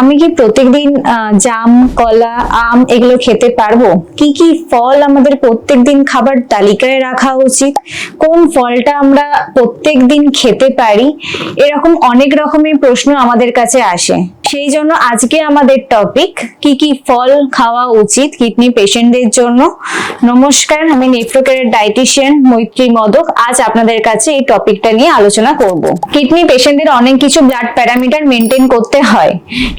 আমি কি প্রত্যেকদিন জাম, কলা, আম এগুলো খেতে পারব? কি কি ফল আমাদের প্রত্যেকদিন খাবার তালিকায় রাখা উচিত? কোন ফলটা আমরা প্রত্যেকদিন খেতে পারি? এরকম অনেক রকমের প্রশ্ন আমাদের কাছে আসে। সেই জন্য আজকে আমাদের টপিক কি কি ফল খাওয়া উচিত কিডনি পেশেন্টদের জন্য? নমস্কার, আমি নেফ্রোকেয়ারের ডায়েটিশিয়ান মৈত্রী মদক। আজ আপনাদের কাছে এই টপিকটা নিয়ে আলোচনা করব। কিডনি পেশেন্টদের অনেক কিছু ব্লাড প্যারামিটার মেনটেন করতে হয়।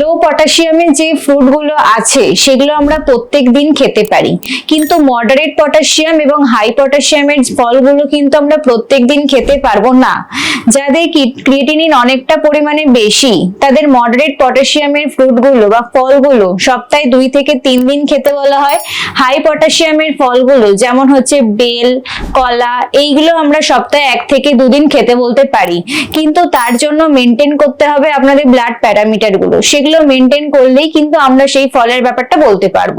লো পটাশিয়ামের যে ফ্রুটগুলো আছে, সেগুলো আমরা প্রত্যেক দিন খেতে পারি। কিন্তু মডারেট পটাশিয়াম এবং হাই পটাশিয়ামের ফলগুলো কিন্তু আমরা প্রত্যেক দিন খেতে পারব না। যাদের ক্রিয়েটিনিন অনেকটা পরিমাণে বেশি, তাদের মডারেট পটাশিয়ামের ফ্রুটগুলো বা ফলগুলো সপ্তাহে দুই থেকে তিন দিন খেতে বলা হয়। হাই পটাশিয়ামের ফলগুলো যেমন হচ্ছে বেল, কলা, এইগুলো আমরা সপ্তাহে এক থেকে দুদিন খেতে বলতে পারি। কিন্তু তার জন্য মেনটেন করতে হবে আপনাদের ব্লাড প্যারামিটারগুলো। সেগুলো মেনটেন করলেই কিন্তু আমরা সেই ফলের ব্যাপারটা বলতে পারব।